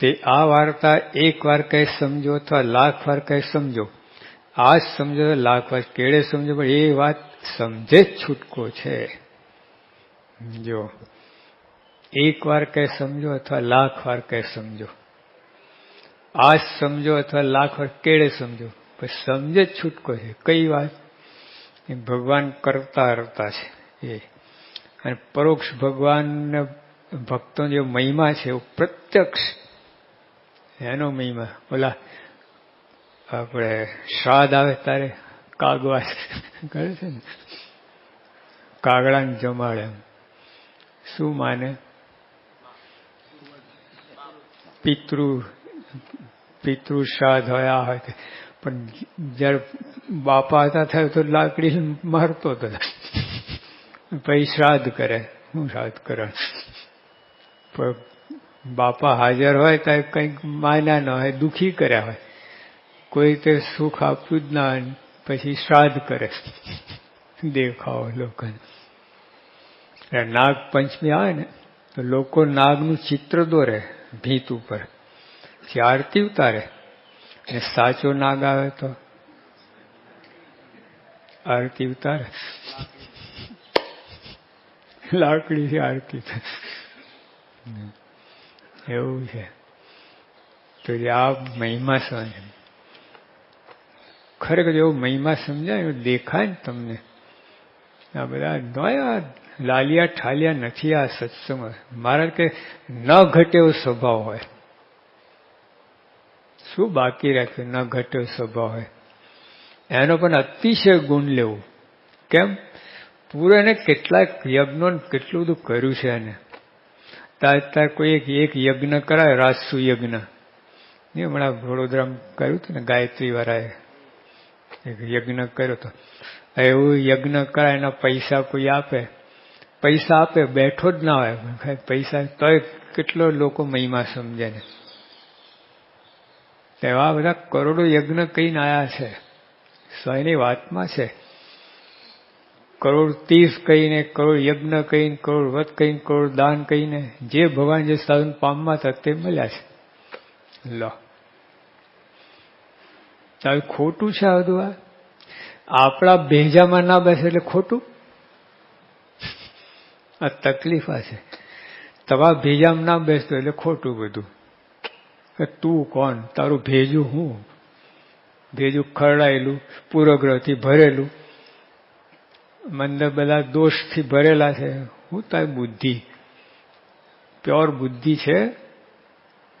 તે આ વાર્તા એક વાર કઈ સમજો અથવા લાખ વાર કઈ સમજો. આ જ સમજો લાખ વાર કેળે સમજો, પણ એ વાત સમજે જ છૂટકો છે. જો એક વાર કઈ સમજો અથવા લાખ વાર કઈ સમજો. આ જ સમજો અથવા લાખ વાર કેળે સમજો. પણ સમજે જ છૂટકો છે. કઈ વાત? એ ભગવાન કરતા કરતા છે. એ. અને પરોક્ષ ભગવાન ભક્તો જે મહિમા છે, એ પ્રત્યક્ષ એનો મહિમા ઓલા આપણે શ્રાદ્ધ આવે તારે કાગવા કરે છે ને? કાગડાને જમાડે શું માને? પિતૃ પિતૃ શ્રાદ્ધ હોય આ હોય પણ જ્યારે બાપા હતા થયો તો લાકડી મારતો હતો પછી શ્રાદ્ધ કરે, હું શ્રાદ્ધ કરે બાપા હાજર હોય તો કંઈક માન્યા ન હોય, દુઃખી કર્યા હોય. કોઈ તે સુખ આપતું જ ના પછી શ્રાદ્ધ કરે. દેખાવો લોકોને. નાગ પંચમી આવે ને, તો લોકો નાગનું ચિત્ર દોરે ભીત ઉપર. પછી આરતી ઉતારે. અને સાચો નાગ આવે તો આરતી ઉતારે. લાકડીથી આરતી એવું છે. તો આ મહિમા સમજ ખરેખર એવો મહિમા સમજાય એવું દેખાય ને તમને. આ બધા નયા લાલિયા ઠાલિયા નથી આ સત્સંગ મારા કે ન ઘટે એવો સ્વભાવ હોય. શું બાકી રાખ્યું ન ઘટે સ્વભાવ હોય? એનો પણ અતિશય ગુણ લેવું. કેમ? પૂરો એને કેટલાક યજ્ઞો કેટલું બધું કર્યું છે એને. તાર તાર કોઈ એક એક યજ્ઞ કરાય, રાજસુ યજ્ઞ. એ હમણાં વડોદરામાં કર્યું હતું ને, ગાયત્રી વાળાએ એક યજ્ઞ કર્યો હતો. એવું યજ્ઞ કરાય, એના પૈસા કોઈ આપે. પૈસા આપે, બેઠો જ ના હોય. પૈસા તોય કેટલો લોકો મહિમા સમજે ને. એવા બધા કરોડો યજ્ઞ કહીને આવ્યા છે. સ્વયંની વાતમાં છે. કરોડ તીર્થ કહીને, કરોડ યજ્ઞ કહીને, કરોડ વ્રત કહીને, કરોડ દાન કહીને, જે ભગવાન જે સાધન પામવા હતા તે મળ્યા છે. લો. તારે ખોટું છે આ બધું આ? આપણા ભેજામાં ના બેસે એટલે ખોટું? આ તકલીફ આ છે. તમારા ભેજામાં ના બેસતો એટલે ખોટું બધું. તું કોણ? તારું ભેજું હું? ભેજું ખરડાયેલું પૂર્વગ્રહથી ભરેલું. મંદર બધા દોષથી ભરેલા છે. હું તારી બુદ્ધિ. પ્યોર બુદ્ધિ છે,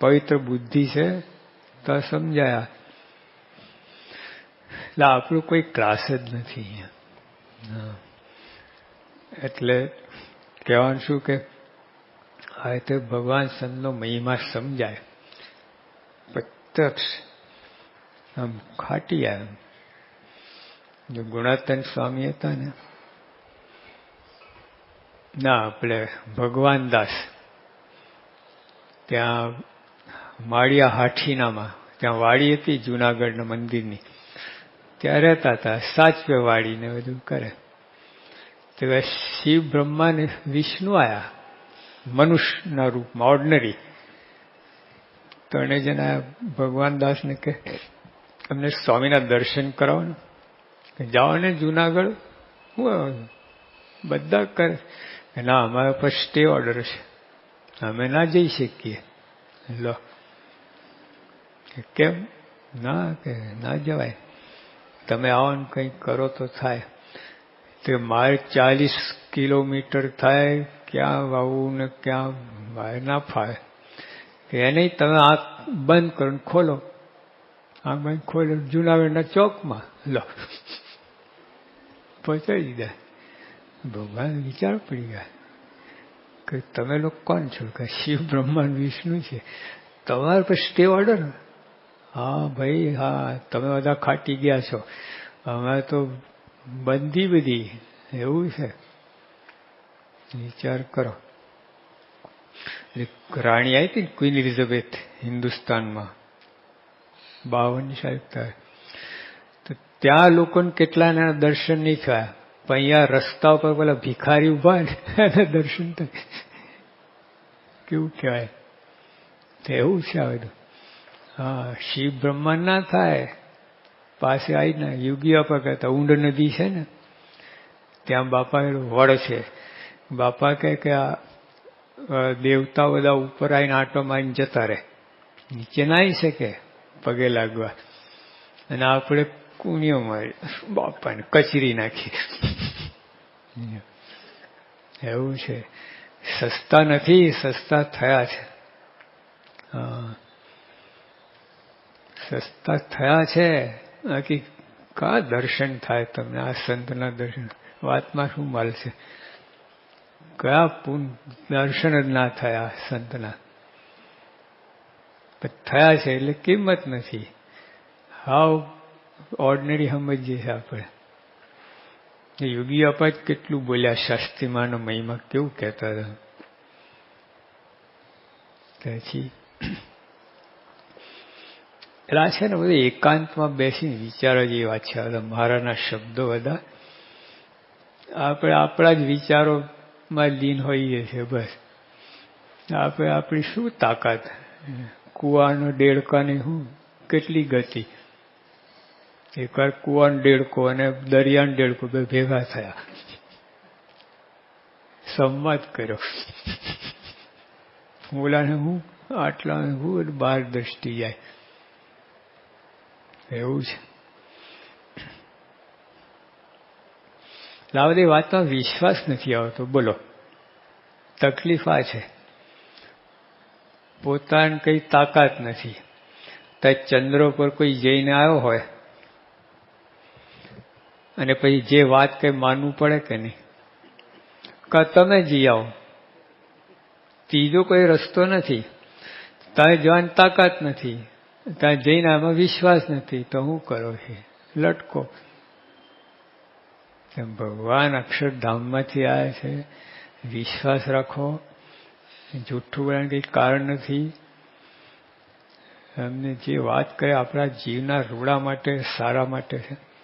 પવિત્ર બુદ્ધિ છે. તો સમજાયા. એટલે આપણું કોઈ ક્લાસ જ નથી એટલે કહેવાનું શું કે હવે તો ભગવાન સંતનો મહિમા સમજાય. પ્રત્યક્ષ. આમ ખાટી આવે ગુણાતન સ્વામી હતા ને ના, આપણે ભગવાન દાસ. ત્યાં માળિયા હાઠીનામાં, ત્યાં વાડી હતી જુનાગઢના મંદિરની. ત્યાં રહેતા હતા, સાચવે વાડીને બધું કરે. તો શિવ બ્રહ્મા ને વિષ્ણુ આયા, મનુષ્યના રૂપમાં ઓર્ડનરી તો એને જેના ભગવાન દાસને કે તમને સ્વામીના દર્શન કરાવો ને જાઓ ને જુનાગઢ? બધા કરે. ના અમારા પર સ્ટે ઓર્ડર છે. અમે ના જઈ શકીએ. લો. કેમ? ના કે ના જવાય. તમે આવો ને કંઈક કરો તો થાય. તે મારે ચાલીસ કિલોમીટર થાય, ક્યાં વાવવું ને ક્યાં મારે ના ફાવે. કે એને તમે આંખ બંધ કરો ખોલો. આંખ બંધ ખોલો જુનાગઢના ચોકમાં. લો. પહોંચાડી દીધા ભગવાન વિચાર પડી ગયા. કે તમે લોકો કોણ છો? કે શિવ બ્રહ્માંડ વિષ્ણુ છે. તમારે પછી સ્ટે ઓર્ડર હા ભાઈ, હા, તમે બધા ખાટી ગયા છો. અમે તો બંધી બધી, એવું છે. વિચાર કરો. રાણી આવી હતી ક્વીન એલિઝાબેથ હિન્દુસ્તાનમાં. બાવન સાહેબ તો ત્યાં લોકોને કેટલાના દર્શન નહીં થયા. પણ અહીંયા રસ્તા ઉપર પેલા ભિખારી ઊભા ને એના દર્શન થાય કેવું કહેવાય? તો એવું છે આ બધું. હા, શિવ બ્રહ્માંડ ના થાય. પાસે આવીને યુગી આપા કહેતા, ઊંડ નદી છે ને, ત્યાં બાપા વડ છે. બાપા કહે કે આ દેવતા બધા ઉપર આવીને આટો મારીને જતા રહે. નીચે ના આવી શકે, પગે લાગવા. અને આપણે કુણીઓ મારી બાપાને કચરી નાખી. એવું છે. સસ્તા નથી, સસ્તા થયા છે. સસ્તા થયા છે. બાકી કા દર્શન થાય તમને? આ સંતના દર્શન. વાતમાં શું મળશે કયા પૂન, દર્શન જ ના થયા સંતના? થયા છે એટલે કિંમત નથી. હાવ ઓર્ડિનરી સમજીએ છીએ આપણે. યોગી આપા જ કેટલું બોલ્યા, શાસ્ત્રીમાનો મહિમા કેવું કહેતા હતા? પછી એટલે છે ને બધું એકાંતમાં બેસીને વિચારો જેવી વાત છે મારાના શબ્દો બધા. આપણે આપણા જ વિચારોમાં લીન હોઈએ છીએ, બસ. આપણે આપણી શું તાકાત? કુવાનો દેડકાની શું કેટલી ગતિ? એકવાર કુવાન દેડકો અને દરિયાન દેડકો બે ભેગા થયા. સંવાદ કર્યો. ઓલાને હું, આટલા હું બાર દ્રષ્ટિ જાય. એવું છે. આ વાતમાં વિશ્વાસ નથી આવતો. બોલો. તકલીફ આ છે. પોતાને કઈ તાકાત નથી. તો ચંદ્ર પર કોઈ જઈને આવ્યો હોય અને પછી જે વાત કઈ માનવું પડે કે નહીં? કા તમે જઈ આવો. ત્રીજો કોઈ રસ્તો નથી. ત્યાં જવાની તાકાત નથી. ત્યાં જઈને આમાં વિશ્વાસ નથી. તો હું કરો છે લટકો. ભગવાન અક્ષરધામમાંથી આવે છે. વિશ્વાસ રાખો. જૂઠું બોલાનું કંઈ કારણ નથી. એમને જે વાત કરે આપણા જીવના રૂડા માટે, સારા માટે છે.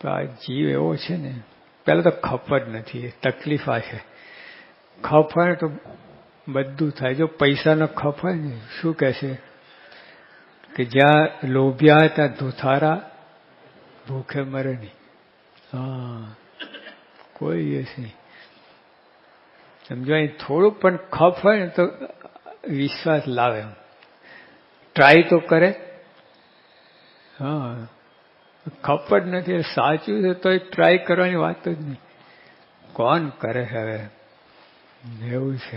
તો આ જીવ એવો છે ને, પહેલાં તો ખપ જ નથી તકલીફ આ છે. ખપ હોય તો બધું થાય. જો પૈસાનો ખપ હોય ને, શું કહેશે? કે જ્યાં લોભ્યા ત્યાં ધુથારા, ભૂખે મરે નહીં. હા, કોઈ એ નહીં. સમજો, અહીં થોડુંક પણ ખપ હોય ને તો વિશ્વાસ લાવે ટ્રાય તો કરે. હા. ખપ નથી સાચું છે તો ટ્રાય કરવાની વાત જ નહીં. કોણ કરે હવે? એવું છે.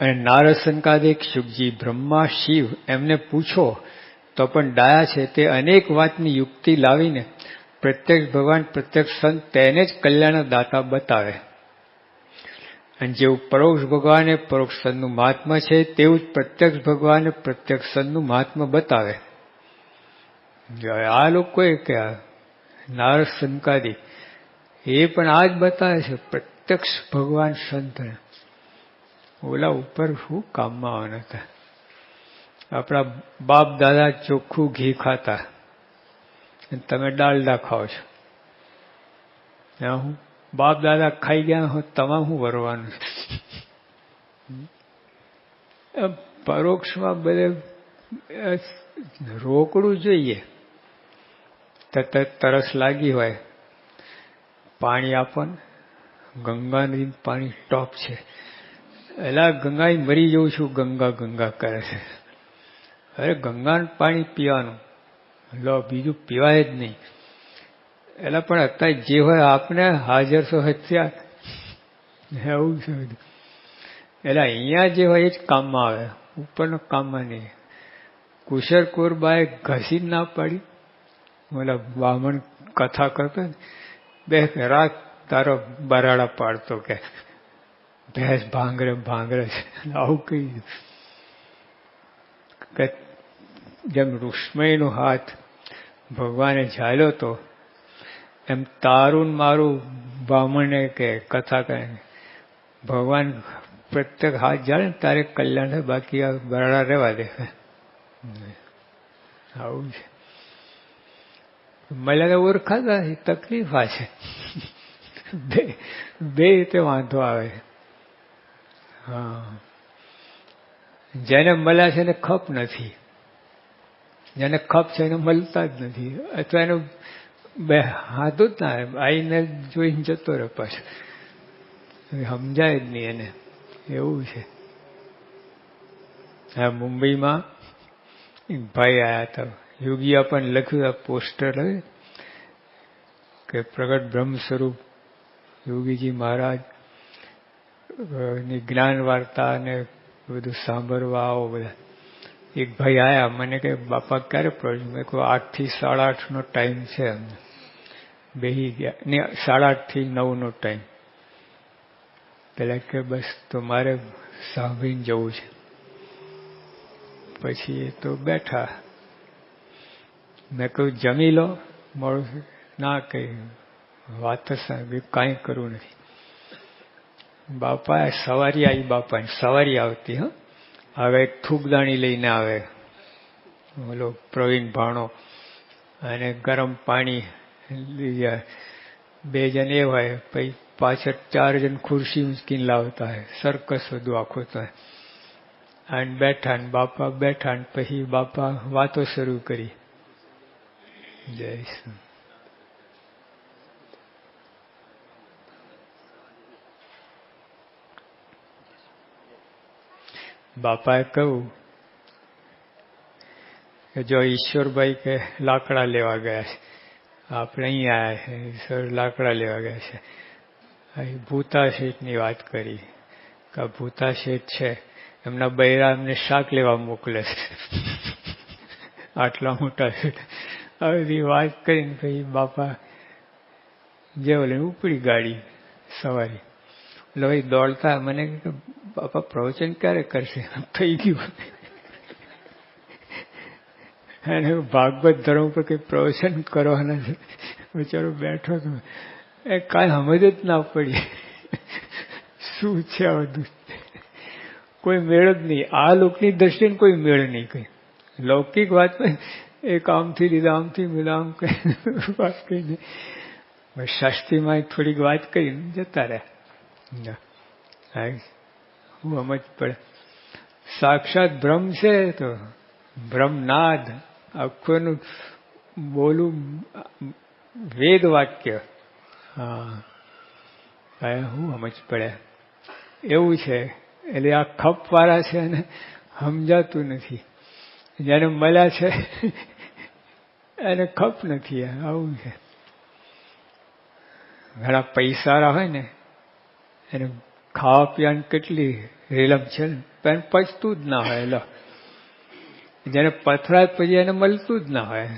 અને નારસંકાદિક શુકજી બ્રહ્મા શિવ એમને પૂછો, તો પણ ડાયા છે, તે અનેક વાતની યુક્તિ લાવીને પ્રત્યક્ષ ભગવાન, પ્રત્યક્ષ સંત તેને જ કલ્યાણ દાતા બતાવે. અને જેવું પરોક્ષ ભગવાને પરોક્ષ સંતનું મહાત્મા છે, તેવું જ પ્રત્યક્ષ ભગવાને પ્રત્યક્ષ સંતનું મહાત્મા બતાવે. આ લોકોએ કે નારદ સંકાદી, એ પણ આ જ બતાવે છે, પ્રત્યક્ષ ભગવાન સંતને ઓલા ઉપર શું કામમાં આવવાના હતા? આપણા બાપ દાદા ચોખ્ખું ઘી ખાતા. તમે ડાલડા ખાઓ છો. હું બાપ દાદા ખાઈ ગયા હોત, તમામ હું વરવાનું પરોક્ષમાં બધે રોકડું જોઈએ. તરત તરસ લાગી હોય. પાણી આપણ ગંગા પાણી ટોપ છે. એલા ગંગા મરી જઉં છું, ગંગા ગંગા કરે છે. અરે ગંગાનું પાણી પીવાનું. લો, બીજું પીવાય જ નહીં. એટલે પણ અત્યારે જે હોય આપને હાજર સો હથિયાર એવું છે બધું. એટલે અહીંયા જે હોય એ જ કામમાં આવે. ઉપરનો કામમાં નહીં. કુશર કુરબાએ ઘસી ના પાડી. ઓલા બ્રાહ્મણ કથા કરતો બે રાત તારો બરાડા પાડતો કે. ભેંસ ભાંગરે ભાંગરે છે. આવું કહી કે જેમ રુક્ષ્મણીનો હાથ ભગવાને ઝાલ્યો તો એમ તારું મારું બ્રાહ્મણે કે કથા કહે. ભગવાન પ્રત્યેક હાથ જાણે તારે કલ્યાણ થાય, બાકી આ બરાડા રહેવા દે. આવું છે. મળ્યા ઓળખાતા તકલીફ આ છે. બે બે રીતે વાંધો આવે. હા. જેને મળ્યા છે એને ખપ નથી. જેને ખપ છે એને મળતા જ નથી. અથવા એનું બે હાથું જ ના આઈને જોઈને જતો રહે પાછો. સમજાય જ નહીં એને. એવું છે. હા મુંબઈમાં ભાઈ આવ્યા હતા. યોગીએ પણ લખ્યું પોસ્ટર કે પ્રગટ બ્રહ્મ સ્વરૂપ યોગીજી મહારાજની જ્ઞાન વાર્તા અને બધું સાંભળવા આવો બધા. એક ભાઈ આયા, મને કે બાપા, ક્યારે પ્રવેશ મેં કહું આઠથી સાડા આઠનો ટાઈમ છે અમને બેહી ગયા. ને સાડા આઠથી નવનો ટાઈમ પેલા કે, બસ, તો મારે સાંભળીને જવું છે. પછી એ તો બેઠા. મેં કહ્યું, જમી લો. મળું ના, કઈ વાત સાંભળી, કાંઈ કરવું નથી. બાપા, સવારી આવી બાપા સવારી આવતી, હ. હવે એક થૂકદાણી લઈને આવે. ઓલો પ્રવીણ ભાણો અને ગરમ પાણી બે જણ એ હોય, પછી પાછળ ચાર જણ ખુરશી ઉંચકીને લાવતા હોય. સરકસ બધું આખું તો અને બેઠા ને બાપા બેઠા ને પછી બાપા વાતો શરૂ કરી. જય શ્રી બાપાએ કહ્યું કે જો ઈશ્વરભાઈ કે લાકડા લેવા ગયા છે, આપણે અહીં આવ્યા છે, ઈશ્વર લાકડા લેવા ગયા છે. અહીં ભૂતા શેઠની વાત કરી કે ભૂતા શેઠ છે, એમના બૈરા એમને શાક લેવા મોકલે છે. આટલા મોટા છે. આવી વાત કરીને પછી બાપા જે ઓલે ઉપડી ગાડી સવારી. એટલે ભાઈ દોડતા મને બાપા પ્રવચન ક્યારે કરશે? થઈ ગયું. અને ભાગવત ધર્મ પર કઈ પ્રવચન કરવાના છે બિચારો બેઠો હતો એ કાંઈ સમજ જ ના પડી. શું છે આ બધું? કોઈ મેળ જ નહીં. આ લોકની દ્રષ્ટિએ કોઈ મેળ નહીં કઈ. લૌકિક વાત એક આમથી લીધા, આમથી મિલામ આમ કઈ વાત કહીને શાસ્ત્રીમાં થોડીક વાત કરીને જતા રહ્યા. હું. સમજ પડે. સાક્ષાત ભ્રમ છે તો ભ્રમનાદ આખું બોલું વેદ વાક્ય. હા. હું સમજ પડે. એવું છે. એટલે આ ખપ વાળા છે અને સમજાતું નથી. જેને મળ્યા છે, એને ખપ નથી. આવું છે. ઘણા પૈસા હોય ને, એને ખાવા પીવાની કેટલી રેલમ છે ને? પચતું જ ના હોય, લો. જેને પથરાય પછી એને મળતું જ ના હોય.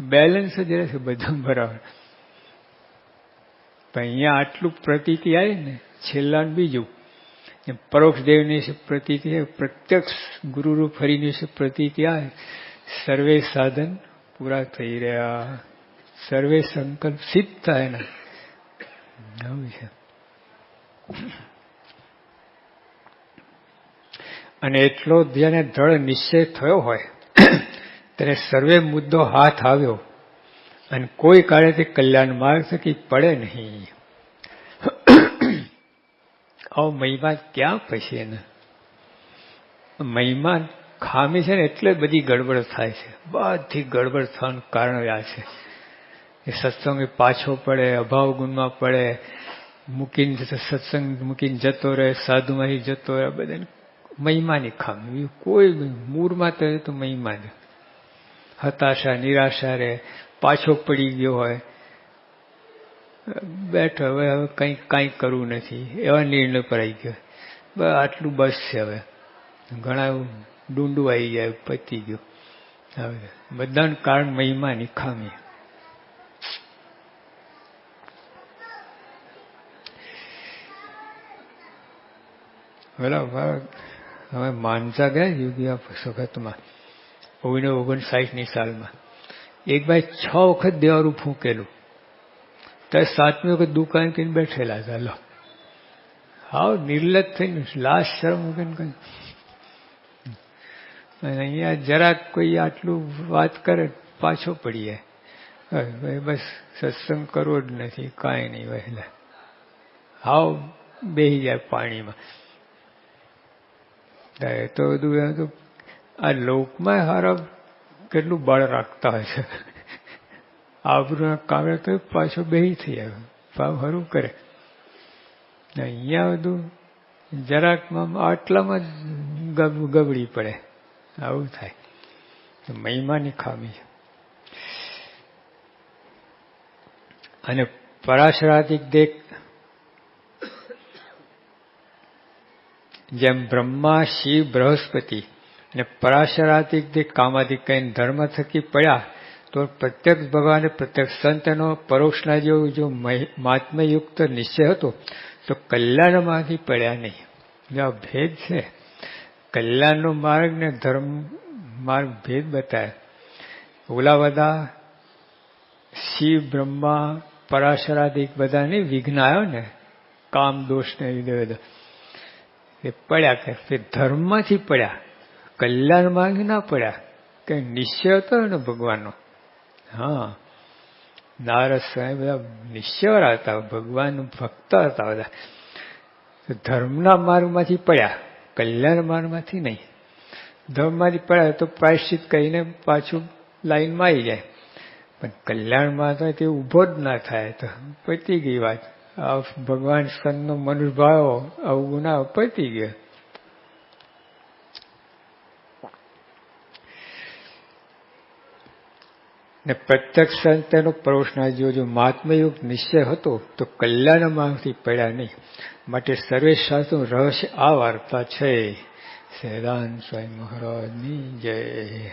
બેલેન્સ જ રહેશે બધું બરાબર. પણ અહીંયા આટલું પ્રતીતિ આવી ને છેલ્લા બીજું. પરોક્ષ દેવની છે પ્રતીતિ પ્રત્યક્ષ ગુરુરૂપ ફરીની છે પ્રતીતિ આવે, સર્વે સાધન પૂરા થઈ રહ્યા. સર્વે સંકલ્પ સિદ્ધ થાય ને. આવું છે. અને એટલો જેને દ્રઢ નિશ્ચય થયો હોય, ત્યારે સર્વે મુદ્દો હાથ આવ્યો અને કોઈ કાળેથી કલ્યાણ માર્ગ થકી પડે નહીં. આવો મહિમા ક્યાં પછી એને મહિમા ખામી છે ને એટલે બધી ગડબડ થાય છે. બધી ગડબડ થવાનું કારણ આ છે. એ સત્સંગ પાછો પડે, અભાવ ગુણમાં પડે મૂકીને સત્સંગ, મૂકીને જતો રહે સાધુમાંથી જતો રહે બધાને મહિમાની ખામી. કોઈ મૂળમાં તો તો મહિમા જ. હતાશા, નિરાશા રહે, પાછો પડી ગયો હોય. બેઠો, હવે હવે કંઈ, કાંઈ કરવું નથી. એવા નિર્ણય પર આવી ગયો. બસ આટલું બસ છે હવે. ઘણા ડુંડું આવી જાય પતી ગયું. હવે બધાનું કારણ મહિમાની ખામી બરાબર હવે માનસા ગયા યોગી વખતમાં ઓગણીસો ઓગણસાઠની સાલમાં એક ભાઈ છ વખત દેવારું ફૂંકેલું ત્યારે સાતમી વખત દુકાન કરીને બેઠેલા હતા લો હાવ નિર્લજ થઈને લાશ શરમ વગર કઈ અહીંયા જરાક કોઈ આટલું વાત કરે પાછો પડીએ જાય બસ સત્સંગ કરવો જ નથી કાંઈ નહીં વહેલા હાવ બેહી જાય પાણીમાં એ તો બધું એમ તો આ લોકમાં હારા કેટલું બળ રાખતા હોય છે. આબરૂના કામ તો પાછો બેહી થઈ આવે ભાવ હરું કરે. અહીંયા બધું જરાકમાં આટલામાં જ ગબ, ગબડી પડે. આવું થાય. મહિમાની ખામી છે. અને પરાશરાધિક દેખ જેમ બ્રહ્મા, શિવ, બૃહસ્પતિ અને પરાશરાધિક દેખ કામાધિક કઈ ધર્મ થકી પડ્યા, તો પ્રત્યક્ષ ભગવાન, પ્રત્યક્ષ સંતનો પરોક્ષના જેવો જો મહાત્મયુક્ત નિશ્ચય હતો, તો કલ્યાણમાંથી પડ્યા નહીં. જો ભેદ છે, કલ્યાણનો માર્ગ ને ધર્મ માર્ગ ભેદ બતાવે ઓલા બધા શિવ, બ્રહ્મા, પરાશરાધિક બધાને વિઘ્ન આવ્યો ને, કામ દોષને લીધે બધા. એ પડ્યા કે ધર્મમાંથી પડ્યા, કલ્યાણ માર્ગ ના પડ્યા, કે નિશ્ચય હતો ને ભગવાનનો? હા. નારદ સ્વામી બધા નિશ્ચયવાળા હતા, ભગવાન ભક્ત હતા બધા. ધર્મના માર્ગમાંથી પડ્યા, કલ્યાણ માર્ગમાંથી નહીં. ધર્મમાંથી પડ્યા તો પ્રાયશ્ચિત કહીને પાછું લાઈનમાં આવી જાય. પણ કલ્યાણમાં તો તે ઊભો જ ના થાય, તો પતી ગઈ વાત. ભગવાન સંતનો મનુભાવ આવું ગુના પતી ગયા. ને પ્રત્યક્ષ સંત એનો જો મહાત્મયુગ નિશ્ચય હતો, તો કલ્યાણમાંથી પડ્યા નહીં. માટે સર્વે શાસ્ત્રો રહસ્ય આ વાર્તા છે. સેદાન સ્વામી મહારાજની જય.